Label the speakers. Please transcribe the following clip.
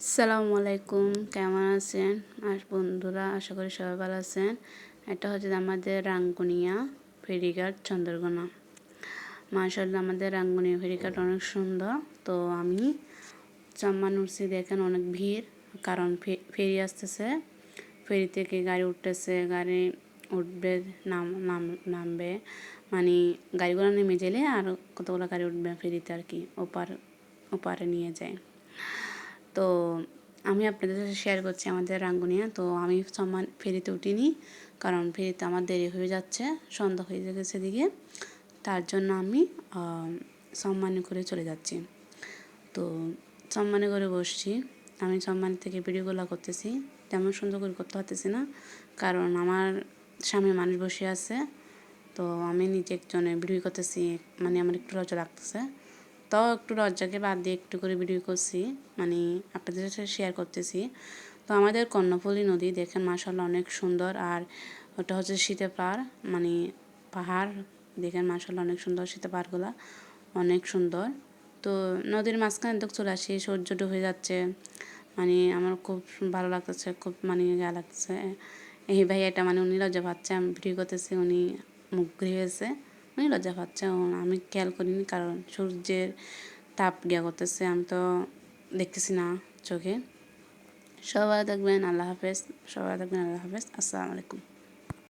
Speaker 1: আসসালামু আলাইকুম, কেমন আছেন? আর বন্ধুরা, আশা করি সবাই ভালো আছেন। এটা হচ্ছে আমাদের রাঙ্গুনিয়া ফেরিঘাট, চন্দ্রগোনা। মার্শাল্লাহ আমাদের রাঙ্গুনিয়া ফেরিঘাট অনেক সুন্দর। তো আমি চাম্মান উঠছি দেখেন, অনেক ভিড়। কারণ ফেরি আসতেছে। ফেরি থেকে গাড়ি উঠতেছে, গাড়ি উঠবে, নাম নাম, নামবে। মানে গাড়িগুলো নেমে গেলে আর কতগুলো গাড়ি উঠবে ফেরিতে আর কি, ওপার, ওপারে নিয়ে যায়। তো আমি আপনাদের সাথে শেয়ার করছি আমাদের রাঙ্গুনিয়া। তো আমি সম্মান ফেরিতে উঠিনি, কারণ ফেরিতে আমার দেরি হয়ে যাচ্ছে, সন্ধ্যা হয়ে গেছে দিকে তার জন্য আমি সম্মানে করে চলে যাচ্ছি। তো সম্মানে করে বসছি। আমি সম্মান থেকে ভিডিওগুলো করতেছি। তেমন সুন্দর করে করতে পারতেছি না, কারণ আমার সামনে মানুষ বসে আছে। তো আমি নিজে একজনে ভিডিও করতেছি মানে আমার একটু লজ্জা লাগতেছে। তাও একটু লজ্জাকে বাদ দিয়ে একটু করে ভিডিও করছি মানে আপনাদের সাথে শেয়ার করতেছি। তো আমাদের কর্ণফুলী নদী দেখেন মাসাল্লাহ অনেক সুন্দর, আর ওটা হচ্ছে শীতে পাহাড় মানে পাহাড় দেখেন মাসাল্লাহ অনেক সুন্দর শীতে পাহাড়গুলো, অনেক সুন্দর। তো নদীর মাঝখানে তো চলে আসি, সূর্য ডুবে যাচ্ছে মানে আমার খুব ভালো লাগতেছে, খুব মানে গা লাগছে এই ভাই এটা মানে উনি লজ্জা পাচ্ছে, আমি ভিডিও করতেছি, উনি মুখ ঘুরে হয়েছে মানে লজ্জা পাচ্ছে আমি খেয়াল করিনি কারণ সূর্যের তাপ গিয়া করতেছে, আমি তো দেখতেছি না চোখে। সবাই দেখবেন আল্লাহ হাফেজ, সবাই দেখবেন আল্লাহ হাফেজ, আসসালামু আলাইকুম।